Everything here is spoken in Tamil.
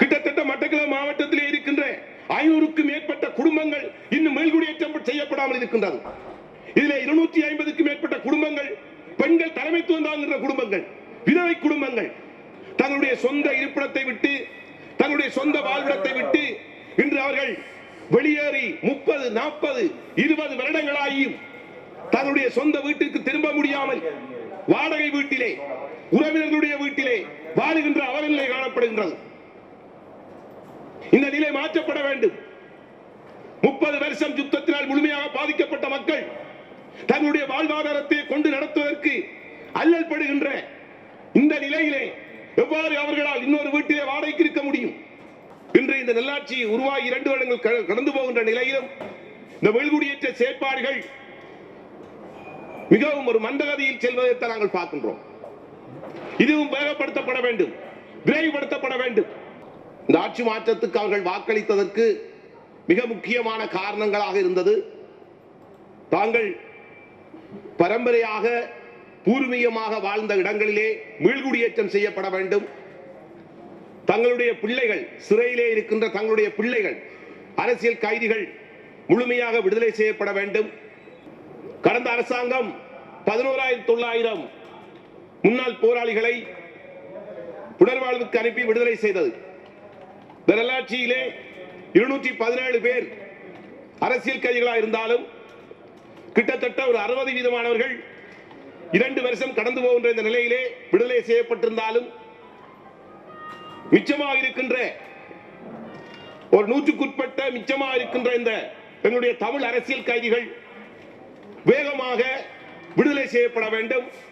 கிட்டத்தட்ட மட்டக்களப்பு மாவட்டத்திலே இருக்கின்ற ஐநூறுக்கும் மேற்பட்ட குடும்பங்கள் இன்னும் மேல்குடியேற்றம் செய்யப்படாமல் இருக்கின்றது. இதில் இருநூற்றி ஐம்பதுக்கும் மேற்பட்ட குடும்பங்கள் பெண்கள் தலைமைத்துவம் தாங்குகின்ற குடும்பங்கள் விதவை குடும்பங்கள் தங்களுடைய சொந்த இருப்பிடத்தை விட்டு தங்களுடைய சொந்த வாழ்விடத்தை விட்டு இன்று அவர்கள் வெளியேறி முப்பது நாற்பது இருபது வருடங்களாகியும் தங்களுடைய சொந்த வீட்டிற்கு திரும்ப முடியாமல் வாடகை வீட்டிலே உறவினர்களுடைய வீட்டிலே வாழுகின்ற அவலநிலை காணப்படுகின்றது. இந்த நிலை மாற்றப்பட வேண்டும். முப்பது வருஷம் யுத்தத்தினால் முழுமையாக பாதிக்கப்பட்ட மக்கள் தங்களுடைய வாழ்வாதாரத்தை கொண்டு நடத்துவதற்கு அல்லல் படுகின்ற இந்த நிலையிலே எவ்வாறு அவர்களால் இன்னொரு வீட்டிலே வாடகைக்கு இருக்க முடியும்? இன்று இந்த நல்லாட்சி உருவாகி இரண்டு வருடங்கள் க- கடந்து போகின்ற நிலையிலும் இந்த வெள்குடியேற்ற செயற்பாடுகள் மிகவும் ஒரு மந்தகதியில் செல்வதைத்தான் நாங்கள் பார்க்கின்றோம். இதுவும் வேகப்படுத்தப்பட வேண்டும் விரைவுபடுத்தப்பட வேண்டும். இந்த ஆட்சி மாற்றத்துக்கு அவர்கள் வாக்களித்ததற்கு மிக முக்கியமான காரணங்களாக இருந்தது. தாங்கள் பரம்பரையாக பூர்வீகமாக வாழ்ந்த இடங்களிலே மீள்குடியேற்றம் செய்யப்பட வேண்டும். தங்களுடைய பிள்ளைகள் சிறையிலே இருக்கின்ற தங்களுடைய பிள்ளைகள் அரசியல் கைதிகள் முழுமையாக விடுதலை செய்யப்பட வேண்டும். கடந்த அரசாங்கம் பதினோராயிரத்தி தொள்ளாயிரம் முன்னாள் போராளிகளை புனர்வாழ்வுக்கு அனுப்பி விடுதலை செய்தது. நல்லாட்சியிலே இருநூற்றி பதினேழு பேர் அரசியல் கைதிகளாக இருந்தாலும் கிட்டத்தட்ட ஒரு அறுபது வீதமானவர்கள் இரண்டு வருஷம் கடந்து போகின்ற இந்த நிலையிலே விடுதலை செய்யப்பட்டிருந்தாலும் மிச்சமாக இருக்கின்ற ஒரு நூற்றுக்குட்பட்ட மிச்சமாக இருக்கின்ற இந்த எங்களுடைய தமிழ் அரசியல் கைதிகள் வேகமாக விடுதலை செய்யப்பட வேண்டும்.